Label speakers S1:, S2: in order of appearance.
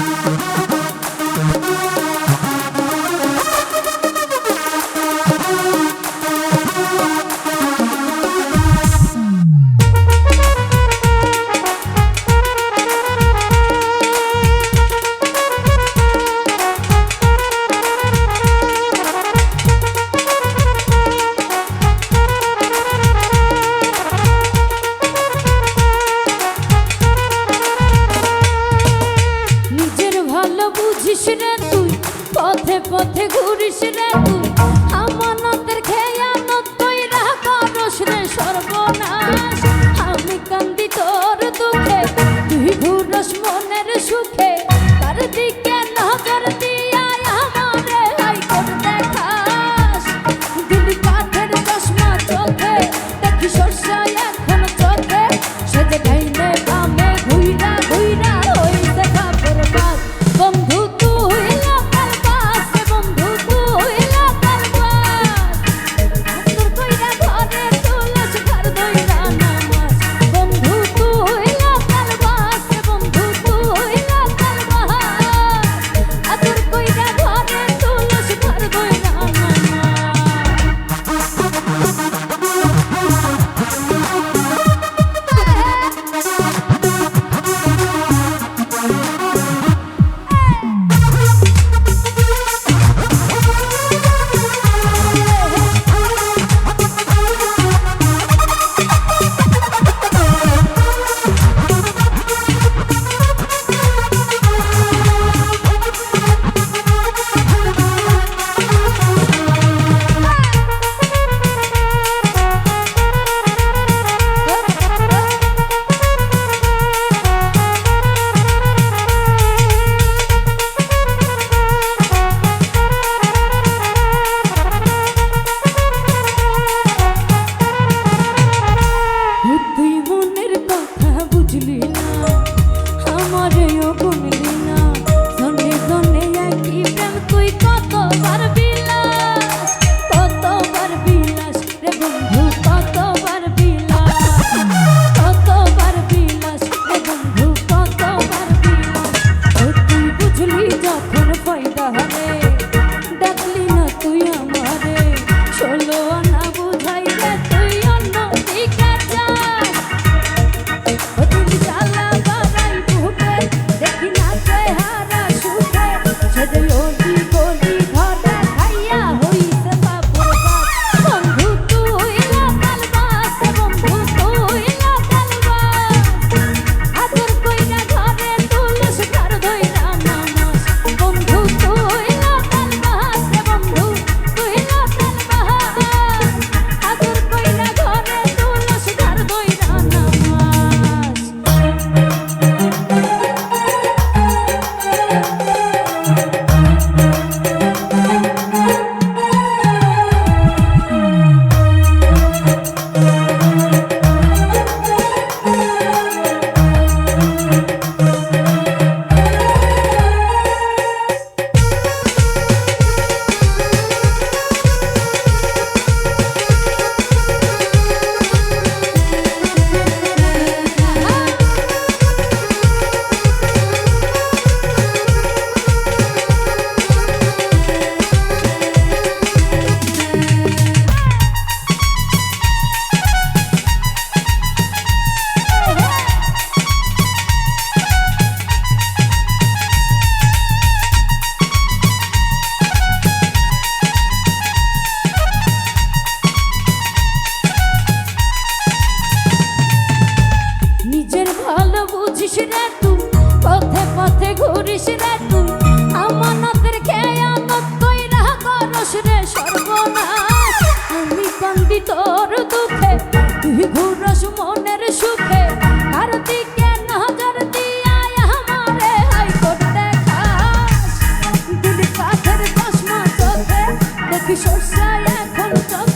S1: নিজের বুঝিস রে তুই, পথে পথে ঘুরিস রে তুই। আমানতের খেয়ানত কইরা করস রে সর্বনাশ। আমি কান্দি তোর দুঃখে, তুই ঘুরস মনের সুখে। মানুষ মনের সুখে, ভারতী কেন নজর দিয়াই আমারে হাইকোর্ট দেখা দুটি কাঠের চশমা চোখে দেখি সরষায় এখন চোখে।